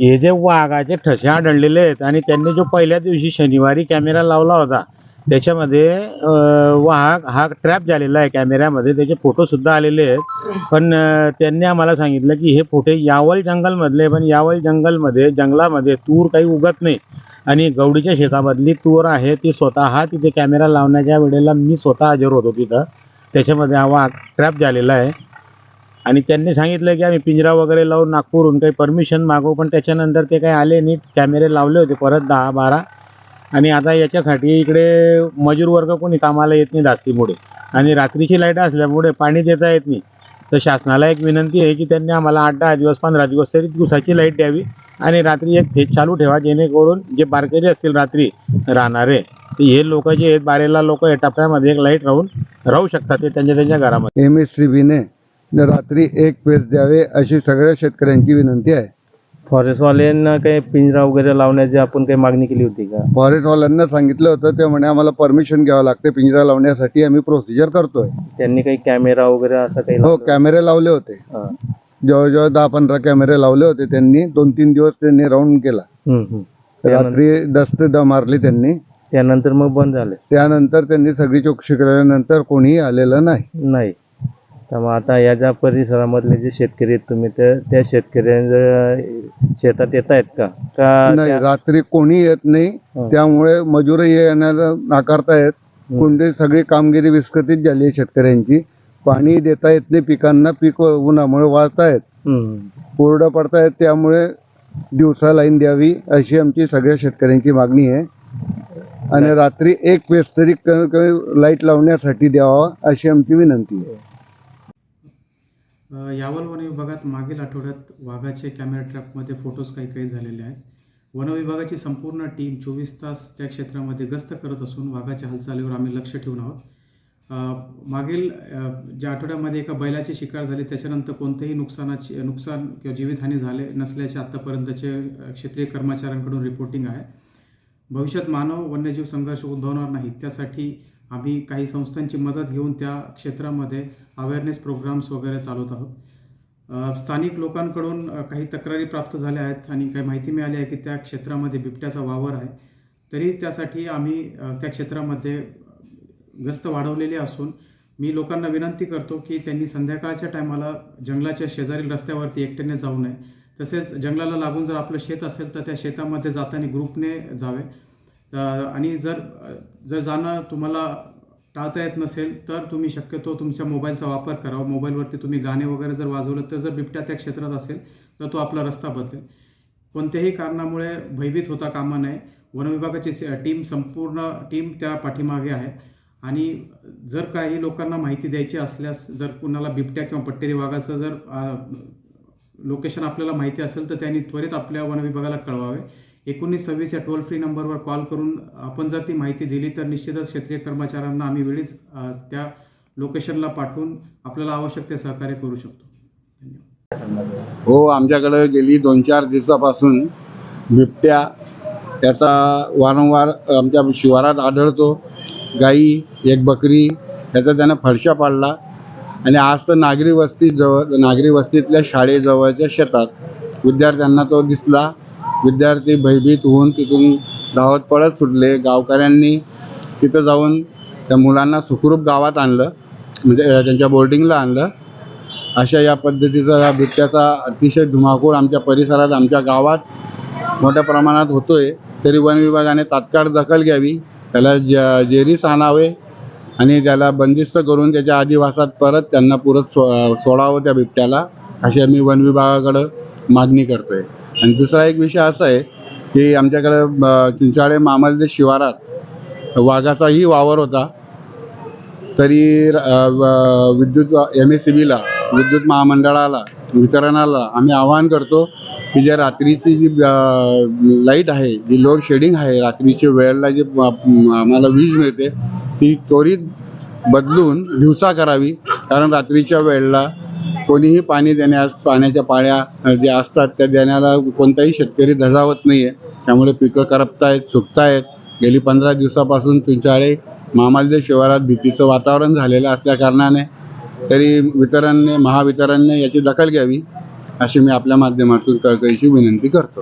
हे जे वाघाचे ठसे आढळलेले आहेत आणि त्यांनी जो पहिल्या दिवशी शनिवारी कॅमेरा लावला होता त्याच्यामध्ये वाघ हा ट्रॅप झालेला आहे कॅमेऱ्यामध्ये. त्याचे फोटो सुद्धा आलेले आहेत. पण त्यांनी आम्हाला सांगितलं की हे फोटो यावल जंगलमधले पण यावल जंगलमध्ये जंगलामध्ये तूर काही उगत नाही. आणि गवडीच्या शेतामधली तूर आहे ती स्वतः तिथे कॅमेरा लावण्याच्या वेळेला मी स्वतः हजर होतो तिथं. त्याच्यामध्ये हा वाघ ट्रॅप झालेला आहे. आणि त्यांनी सांगितलं की आम्ही पिंजरा वगैरे लावून नागपूरहून काही परमिशन मागवू पण त्याच्यानंतर ते काही आले नाही कॅमेरे लावले होते परत दहा बारा. आणि आता याच्यासाठी इकडे मजूर वर्ग कोणी कामाला येत नाही जास्तीमुळे आणि रात्रीची लाइट असल्यामुळे पाणी देता येत नाही. तर शासनाला एक विनंती आहे की त्यांनी आम्हाला आठ दहा दिवस पंधरा दिवस तरी दिवसाची लाइट द्यावी. आणि रात्री एक फेज चालू ठेवा जेणेकरून जे बारकेरी असतील रात्री राहणारे ते हे लोक जे आहेत बारेला लोक या टप्प्यामध्ये एक लाइट राहून राहू शकतात ते त्यांच्या त्यांच्या घरामध्ये. एम एस सी बीने रात्री एक पेज द्यावे अशी सगळ्या शेतकऱ्यांची विनंती आहे. फॉरेस्टवाल्यांना काही पिंजरा वगैरे लावण्याची आपण काही मागणी केली होती का? फॉरेस्टवाल्यांना सांगितलं होतं ते म्हणे आम्हाला परमिशन घ्यावं लागते पिंजरा लावण्यासाठी आम्ही प्रोसिजर करतोय. त्यांनी काही कॅमेरा वगैरे असं काही हो लावलं? कॅमेरे लावले होते. हा. जवळजवळ दहा पंधरा कॅमेरे लावले होते त्यांनी दोन तीन दिवस त्यांनी राऊंड केला. हम्म, हम्म. त्यानंतर रात्री दस्त द मारली त्यांनी. त्यानंतर मग बंद झाले? त्यानंतर त्यांनी सगळी चौकशी केल्यानंतर कोणीही आलेलं नाही. नाही. त्यामुळे आता या ज्या परिसरामधले जे शेतकरी आहेत तुम्ही ते त्या शेतकऱ्यांच्या शेतात येत आहेत का? का नाही त्या- रात्री कोणी येत नाही. हं. त्यामुळे मजुरही येण्याला नाकारतायत कोणती सगळी कामगिरी विस्कळीत झाली आहे शेतकऱ्यांची. पाणी देता येत नाही पिकांना पीक उन्हामुळे वाळतायत हम्म. कोरडं पडतायत त्यामुळे दिवसा लाईन द्यावी अशी आमची सगळ्या शेतकऱ्यांची मागणी आहे. आणि रात्री एक वेळेस तरी कमी कमी लाइट लावण्यासाठी द्यावा अशी आमची विनंती आहे. यावल वन विभागात मागील आठवड्यात वाघाचे कॅमेरा ट्रॅपमध्ये फोटोज काही काही झालेले आहेत. वन विभागाची संपूर्ण टीम चोवीस तास त्या क्षेत्रामध्ये गस्त करत असून वाघाच्या हालचालीवर आम्ही लक्ष ठेवून आहोत. मागील ज्या आठवड्यामध्ये एका बैलाची शिकार झाली त्याच्यानंतर कोणतेही नुकसानाची नुकसान किंवा जीवितहानी झाले नसल्याचे आत्तापर्यंतचे क्षेत्रीय कर्मचाऱ्यांकडून रिपोर्टिंग आहे. भविष्यात मानव वन्यजीव संघर्ष उद्भवणार नाही त्यासाठी आम्ही काही संस्थांची मदत घेऊन त्या क्षेत्रामध्ये अवेअरनेस प्रोग्राम्स वगैरे चालवत आहोत. स्थानिक लोकांकडून काही तक्रारी प्राप्त झाल्या आहेत आणि काही माहिती मिळाली आहे की त्या क्षेत्रामध्ये बिबट्याचा वावर आहे. तरी त्यासाठी आम्ही त्या क्षेत्रामध्ये गस्त वाढवलेली असून मी लोकांना विनंती करतो की त्यांनी संध्याकाळच्या टायमाला जंगलाच्या शेजारील रस्त्यावरती एकट्याने जाऊ नये. तसेच जंगलाला लागून जर आपलं शेत असेल तर त्या शेतामध्ये जाताना ग्रुपने जावे. आणि जर जर जाणं तुम्हाला टाळता येत नसेल तर तुम्ही शक्यतो तुमच्या मोबाईलचा वापर करावा. मोबाईलवरती तुम्ही गाणे वगैरे जर वाजवलं तर जर बिबट्या त्या क्षेत्रात असेल तर तो आपला रस्ता बदलेल. कोणत्याही कारणामुळे भयभीत होता कामा नये. वनविभागाची टीम संपूर्ण टीम त्या पाठीमागे आहे. आणि जर काही लोकांना माहिती द्यायची असल्यास जर कुणाला बिबट्या किंवा पट्टेरी वाघाचं जर लोकेशन आपल्याला माहिती असेल तर त्यांनी त्वरित आपल्या वनविभागाला कळवावे. एकोणीस सव्वीस या टोल फ्री नंबरवर कॉल करून आपण जर ती माहिती दिली तर निश्चितच क्षेत्रीय कर्मचाऱ्यांना आम्ही वेळीच त्या लोकेशनला पाठवून आपल्याला आवश्यक ते सहकार्य करू शकतो. धन्यवाद. हो आमच्याकडे गेली दोन चार दिवसापासून बिबट्या त्याचा वारंवार आमच्या शिवारात आढळतो. गाई एक बकरी याचा त्यानं फडशा पाडला आणि आज तर नागरी वस्ती जवळ नागरी वस्तीतल्या शाळेजवळच्या शेतात विद्यार्थ्यांना तो दिसला. विद्यार्थी भयभीत होऊन तिथून धावत पळत सुटले. गावकऱ्यांनी तिथं जाऊन त्या मुलांना सुखरूप गावात आणलं. म्हणजे त्यांच्या बोर्डिंगला आणलं. अशा या पद्धतीचा या बिबट्याचा अतिशय धुमाकूळ आमच्या परिसरात आमच्या गावात मोठ्या प्रमाणात होतोय. तरी वन विभागाने तात्काळ दखल घ्यावी. त्याला ज जेरीस आणावे आणि त्याला बंदिस्त करून त्याच्या आदिवासात परत त्यांना पुरत सो सोडावं त्या बिबट्याला. अशी आम्ही वन विभागाकडं मागणी करतोय. आणि दुसरा एक विषय असा आहे की आमच्याकडं चिंचाळे मामलदे शिवारात वाघाचाही वावर होता. तरी विद्युत एम एस सी बीला विद्युत महामंडळाला वितरणाला आम्ही आवाहन करतो की जे रात्रीची जी लाइट आहे जी लोड शेडिंग आहे रात्रीच्या वेळेला जी आम्हाला वीज मिळते ती त्वरित बदलून दिवसा करावी. कारण रात्रीच्या वेळेला कोणीही पाणी देण्यास पाण्याच्या पाळ्या ज्या असतात त्या देण्याला कोणताही शेतकरी धजावत नाही आहे त्यामुळे पिकं करपतायत सुकतायत. गेली पंधरा दिवसापासून चिंचाळे मामालदे शिवारात भीतीचं वातावरण झालेलं असल्या कारणाने तरी वितरणने महावितरणने याची दखल घ्यावी अशी मी आपल्या माध्यमातून कळकळीची विनंती करतो.